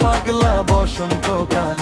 পাগলা বসন্তকালে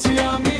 হয়েছি আমি।